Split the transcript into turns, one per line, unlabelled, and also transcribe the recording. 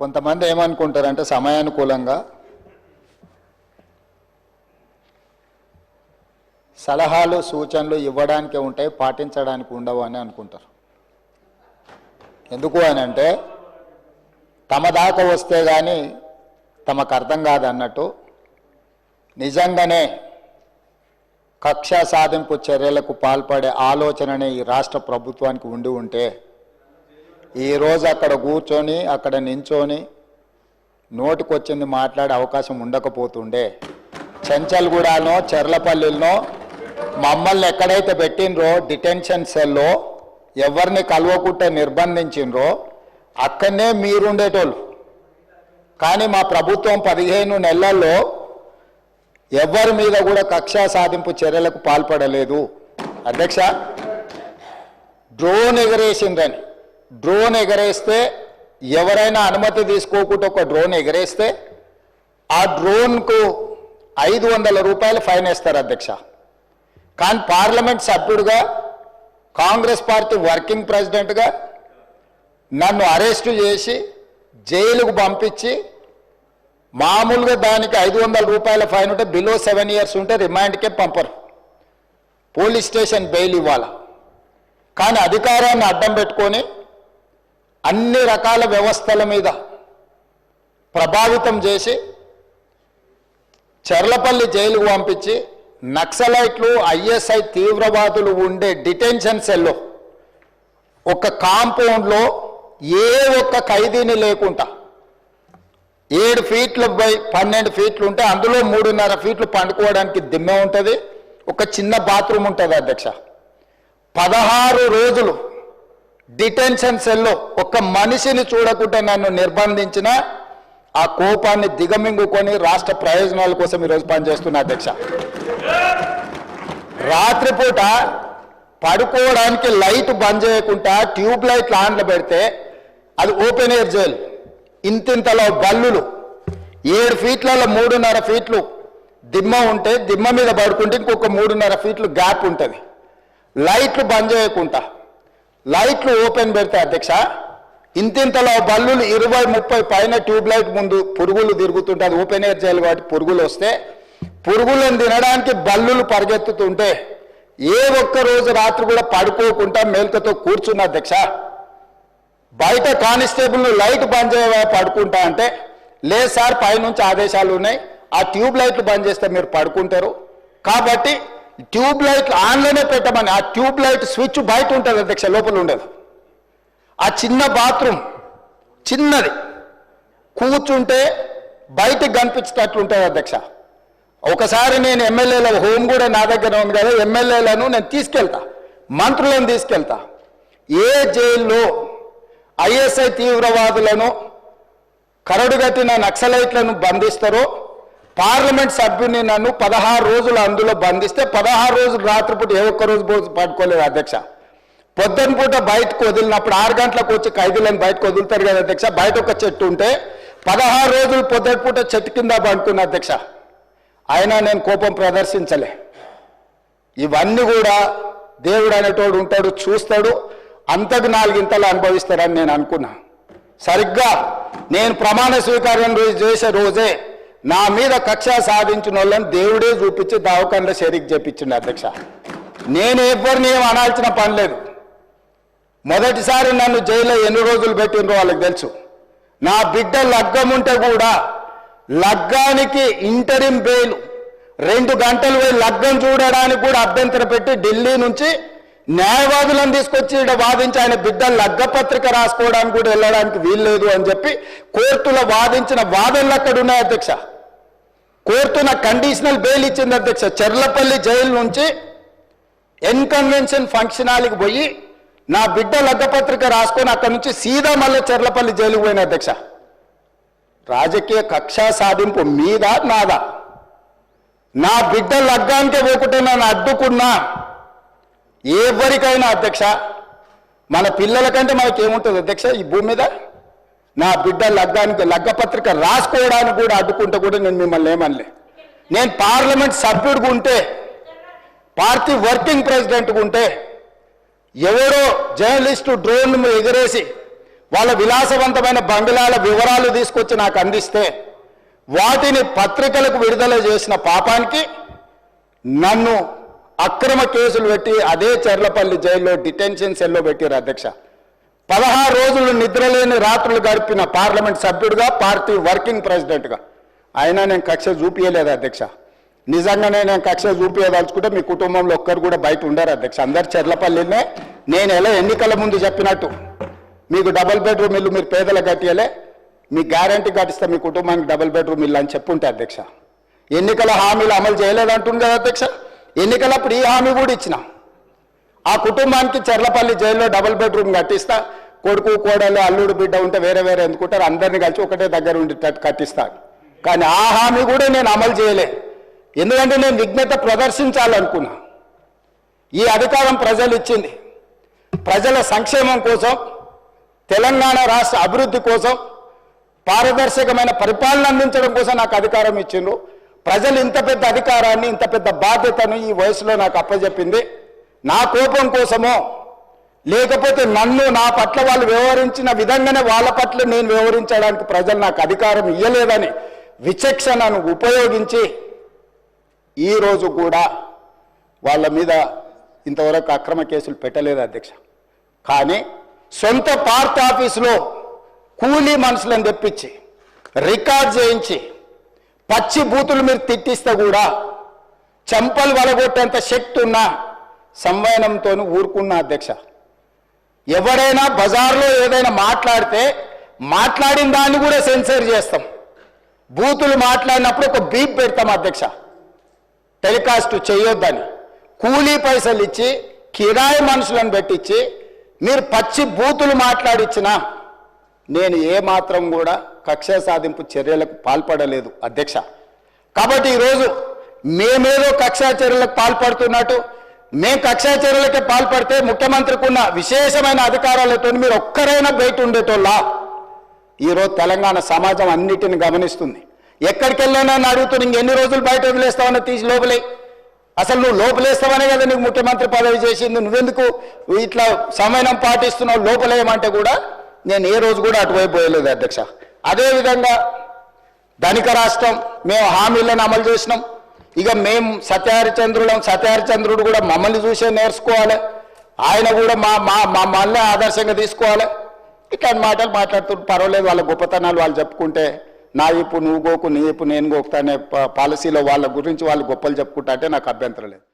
కొంతమంది ఏమనుకుంటారంటే సమయానుకూలంగా సలహాలు సూచనలు ఇవ్వడానికి ఉంటాయి పాటించడానికి ఉండవు అని అనుకుంటారు. ఎందుకు అని అంటే తమ దాకా వస్తే కానీ తమకు అర్థం కాదన్నట్టు నిజంగానే కక్ష సాధింపు చర్యలకు పాల్పడే ఆలోచననే ఈ రాష్ట్ర ప్రభుత్వానికి ఉండి ఉంటే ఈరోజు అక్కడ కూర్చొని అక్కడ నించొని నోటికొచ్చింది మాట్లాడే అవకాశం ఉండకపోతుండే. చెంచల్గూడనో చెర్లపల్లిలో మమ్మల్ని ఎక్కడైతే పెట్టినరో డిటెన్షన్ సెల్లో ఎవరిని కలవకుంటే నిర్బంధించిండ్రో అక్కడనే మీరుండేటోళ్ళు. కానీ మా ప్రభుత్వం పదిహేను నెలల్లో ఎవరి మీద కూడా కక్షా సాధింపు చర్యలకు పాల్పడలేదు. అధ్యక్ష డ్రోన్ ఎగరేసిండ్రని. డ్రోన్ ఎగరేస్తే ఎవరైనా అనుమతి తీసుకోకుండా ఒక డ్రోన్ ఎగరేస్తే ఆ డ్రోన్కు ఐదు వందల రూపాయలు ఫైన్ వేస్తారు అధ్యక్ష. కానీ పార్లమెంట్ సభ్యుడిగా కాంగ్రెస్ పార్టీ వర్కింగ్ ప్రెసిడెంట్గా నన్ను అరెస్టు చేసి జైలుకు పంపించి మామూలుగా దానికి ఐదు వందల రూపాయల ఫైన్ ఉంటే బిలో సెవెన్ ఇయర్స్ ఉంటే రిమాండ్కే పంపరు. పోలీస్ స్టేషన్ బెయిల్ ఇవ్వాలి? కానీ అధికారాన్ని అడ్డం పెట్టుకొని అన్ని రకాల వ్యవస్థల మీద ప్రభావితం చేసి చెర్లపల్లి జైలుకు పంపించి నక్సలైట్లు ఐఎస్ఐ తీవ్రవాదులు ఉండే డిటెన్షన్ సెల్లో ఒక కాంపౌండ్లో ఏ ఒక్క ఖైదీని లేకుండా ఏడు ఫీట్లు బై పన్నెండు ఫీట్లు ఉంటే అందులో మూడున్నర ఫీట్లు పండుకోవడానికి దిమ్మె ఉంటుంది. ఒక చిన్న బాత్రూమ్ ఉంటుంది అధ్యక్ష. పదహారు రోజులు డిటెన్షన్ సెల్లో ఒక మనిషిని చూడకుండా నన్ను నిర్బంధించిన ఆ కోపాన్ని దిగమింగుకొని రాష్ట్ర ప్రయోజనాల కోసం ఈరోజు పనిచేస్తున్న అధ్యక్ష. రాత్రిపూట పడుకోవడానికి లైట్ బంద్ చేయకుండా ట్యూబ్ లైట్లు ఆన్లో పెడితే అది ఓపెన్ ఎయిర్ జైల్. ఇంతింతలో బల్లులు. ఏడు ఫీట్లలో మూడున్నర ఫీట్లు దిమ్మ ఉంటే దిమ్మ మీద పడుకుంటే ఇంకొక మూడున్నర ఫీట్లు గ్యాప్ ఉంటుంది. లైట్లు బంద్ చేయకుండా లైట్లు ఓపెన్ పెడితే అధ్యక్ష. ఇంతింతలో బల్లులు ఇరవై ముప్పై పైన ట్యూబ్ లైట్ ముందు పురుగులు తిరుగుతుంటే అది ఓపెన్ ఎయిర్ చేయాలి కాబట్టి పురుగులు వస్తే పురుగులను తినడానికి బల్లులు పరిగెత్తుతుంటే ఏ ఒక్క రోజు రాత్రి కూడా పడుకోకుండా మేల్కతో కూర్చున్న అధ్యక్ష. బయట కానిస్టేబుల్ లైట్ బంద్ చేయ పడుకుంటా అంటే లేదు సార్ పైనుంచి ఆదేశాలు ఉన్నాయి ఆ ట్యూబ్ లైట్లు బంద్ చేస్తే మీరు పడుకుంటారు. కాబట్టి ట్యూబ్ లైట్ ఆన్లోనే పెట్టమని ఆ ట్యూబ్ లైట్ స్విచ్ బయట ఉంటుంది అధ్యక్ష లోపల ఉండదు. ఆ చిన్న బాత్రూమ్ చిన్నది. కూర్చుంటే బయటకు కనిపించేటట్లు ఉంటుంది అధ్యక్ష. ఒకసారి నేను ఎమ్మెల్యేల హోమ్ కూడా నా దగ్గర ఉంది కదా ఎమ్మెల్యేలను నేను తీసుకెళ్తా మంత్రులను తీసుకెళ్తా. ఏ జైల్లో ఐఎస్ఐ తీవ్రవాదులను కరడుగట్టిన నక్సలైట్లను బంధిస్తారో పార్లమెంట్ సభ్యుని నన్ను పదహారు రోజులు అందులో బంధిస్తే పదహారు రోజులు రాత్రిపూట ఏ ఒక్క రోజు పో- పడుకోలేదు అధ్యక్ష. పొద్దున పూట బయటకు వదిలినప్పుడు ఆరు గంటలకు వచ్చి ఖైదీలను బయటకు వదులుతారు కదా అధ్యక్ష. బయట ఒక చెట్టు ఉంటే పదహారు రోజులు పొద్దున పూట చెట్టు కింద పడుకున్న అధ్యక్ష. అయినా నేను కోపం ప్రదర్శించలే. ఇవన్నీ కూడా దేవుడు అనేటోడు ఉంటాడు చూస్తాడు అంతకు నాలుగింతలు అనుభవిస్తాడని నేను అనుకున్నా. సరిగ్గా నేను ప్రమాణ స్వీకారం రోజు చేసే రోజే నా మీద కక్ష సాధించిన వాళ్ళని దేవుడే చూపించి దావకండ షరీక్ చెప్పించిండు అధ్యక్ష. నేను ఎవరిని ఏం అనాల్సిన పని లేదు. మొదటిసారి నన్ను జైల్లో ఎన్ని రోజులు పెట్టిండ్రో వాళ్ళకి తెలుసు. నా బిడ్డ లగ్గం ఉంటే కూడా లగ్గానికి ఇంటరిం బెయిల్ రెండు గంటలు పోయి లగ్గం చూడడానికి కూడా అభ్యంతరం పెట్టి ఢిల్లీ నుంచి న్యాయవాదులను తీసుకొచ్చి ఇక్కడ వాదించి ఆయన బిడ్డ లగ్గ పత్రిక రాసుకోవడానికి కూడా వెళ్ళడానికి వీల్లేదు అని చెప్పి కోర్టులో వాదించిన వాదనలు అక్కడ ఉన్నాయి అధ్యక్ష. కోర్టు నాకు కండిషనల్ బెయిల్ ఇచ్చింది అధ్యక్ష. చెర్లపల్లి జైలు నుంచి ఎన్కన్వెన్షన్ ఫంక్షన్ హాల్కి పోయి నా బిడ్డ లగ్గపత్రిక రాసుకొని అక్కడి నుంచి సీదా మళ్ళీ చెర్లపల్లి జైలుకు పోయిన అధ్యక్ష. రాజకీయ కక్షా సాధింపు మీద నాదా? నా బిడ్డ లగ్గానికే పోకుంటే నన్ను అడ్డుకున్నా? ఎవరికైనా అధ్యక్ష మన పిల్లల కంటే మనకేముంటుంది అధ్యక్ష ఈ భూమి మీద? నా బిడ్డ లగ్గానికి లగ్గపత్రిక రాసుకోవడానికి కూడా అడ్డుకుంటే కూడా నేను మిమ్మల్ని ఏమనలే. నేను పార్లమెంట్ సభ్యుడిగా ఉంటే పార్టీ వర్కింగ్ ప్రెసిడెంట్గా ఉంటే ఎవరో జర్నలిస్టు డ్రోన్ ఎగరేసి వాళ్ళ విలాసవంతమైన బంగ్లాల వివరాలు తీసుకొచ్చి నాకు అందిస్తే వాటిని పత్రికలకు విడుదల చేసిన పాపానికి నన్ను అక్రమ కేసులు పెట్టి అదే చెర్లపల్లి జైల్లో డిటెన్షన్ సెల్లో పెట్టారు అధ్యక్ష. పదహారు రోజులు నిద్రలేని రాత్రులు గడిపిన పార్లమెంట్ సభ్యుడిగా పార్టీ వర్కింగ్ ప్రెసిడెంట్గా. అయినా నేను కక్ష చూపించలేదు అధ్యక్ష? నిజంగానే నేను కక్ష చూపించదలుచుకుంటే మీ కుటుంబంలో ఒక్కరు కూడా బయట ఉండరు అధ్యక్ష. అందరు చెర్లపల్లినే. నేను ఎలా ఎన్నికల ముందు చెప్పినట్టు మీకు డబుల్ బెడ్రూమ్ ఇల్లు మీరు పేదలకు కట్టియలే మీ గ్యారంటీ కట్టిస్తే మీ కుటుంబానికి డబుల్ బెడ్రూమ్ ఇల్లు అని చెప్పుంటే అధ్యక్ష. ఎన్నికల హామీలు అమలు చేయలేదంటుంది కదా అధ్యక్ష. ఎన్నికలప్పుడు ఈ హామీ కూడా ఇచ్చిన. ఆ కుటుంబానికి చెర్లపల్లి జైల్లో డబుల్ బెడ్రూమ్ కట్టిస్తా. కొడుకు కోడలు అల్లుడు బిడ్డ ఉంటే వేరే వేరే ఎందుకుంటారు? అందరిని కలిసి ఒకటే దగ్గర ఉండేటట్టు కట్టిస్తాను కానీ ఆ హామీ కూడా నేను అమలు చేయలే. ఎందుకంటే నేను విఘ్నత ప్రదర్శించాలనుకున్నా. ఈ అధికారం ప్రజలు ఇచ్చింది. ప్రజల సంక్షేమం కోసం తెలంగాణ రాష్ట్ర అభివృద్ధి కోసం పారదర్శకమైన పరిపాలన అందించడం కోసం నాకు అధికారం ఇచ్చిండ్రు. ప్రజలు ఇంత పెద్ద అధికారాన్ని ఇంత పెద్ద బాధ్యతను ఈ వయసులో నాకు అప్పచెప్పింది. నా కోపం కోసమో లేకపోతే నన్ను నా పట్ల వాళ్ళు వ్యవహరించిన విధంగానే వాళ్ళ పట్ల నేను వ్యవహరించడానికి ప్రజలు నాకు అధికారం ఇవ్వలేదని విచక్షణను ఉపయోగించి ఈరోజు కూడా వాళ్ళ మీద ఇంతవరకు అక్రమ కేసులు పెట్టలేదు అధ్యక్ష. కానీ సొంత పార్ట్ ఆఫీసులో కూలీ మనుషులను తెప్పించి రికార్డ్ చేయించి పచ్చి బూతులు మీరు తిట్టిస్తే కూడా చెంపలు వలగొట్టేంత శక్తి ఉన్న సంవయనంతో ఊరుకున్న అధ్యక్ష. ఎవరైనా బజార్లో ఏదైనా మాట్లాడితే మాట్లాడిన దాన్ని కూడా సెన్సర్ చేస్తాం. బూతులు మాట్లాడినప్పుడు ఒక బీప్ పెడతాం అధ్యక్ష. టెలికాస్ట్ చేయొద్దని. కూలీ పైసలు ఇచ్చి కిరాయి మనుషులను పెట్టించి మీరు పచ్చి బూతులు మాట్లాడిచ్చినా నేను ఏ మాత్రం కూడా కక్ష సాధింపు చర్యలకు పాల్పడలేదు అధ్యక్ష. కాబట్టి ఈరోజు మేమేదో కక్షా చర్యలకు పాల్పడుతున్నట్టు మేము కక్షాచర్యలకే పాల్పడితే ముఖ్యమంత్రికి ఉన్న విశేషమైన అధికారాలతో మీరు ఒక్కరైనా బయట ఉండేటోళ్ళ ఈరోజు తెలంగాణ సమాజం అన్నిటిని గమనిస్తుంది. ఎక్కడికి వెళ్ళానని అని అడుగుతున్నా ఇంకెన్ని రోజులు బయట వదిలేస్తావని తీసి లోపలే? అసలు నువ్వు లోపలేస్తావనే కదా నీకు ముఖ్యమంత్రి పదవి చేసింది. నువ్వెందుకు ఇట్లా సమయం పాటిస్తున్నావు? లోపలేయమంటే కూడా నేను ఏ రోజు కూడా అటువైపు పోయలేదు అధ్యక్ష. అదేవిధంగా ధనిక రాష్ట్రం మేము హామీలను అమలు చేసినాం. ఇక మేము సత్యహరిచంద్రులం సత్యహరిచంద్రుడు కూడా మమ్మల్ని చూసే నేర్చుకోవాలి. ఆయన కూడా మా మా మమ్మల్ని ఆదర్శంగా తీసుకోవాలి. ఇట్లాంటి మాటలు మాట్లాడుతుంటే పర్వాలేదు వాళ్ళ గొప్పతనాలు వాళ్ళు చెప్పుకుంటే నా ఇప్పు నువ్వు గోకు నీ ఇప్పు నేను గోకుతా అనే పాలసీలో వాళ్ళ గురించి వాళ్ళు గొప్పలు చెప్పుకుంటా అంటే నాకు అభ్యంతరం లేదు.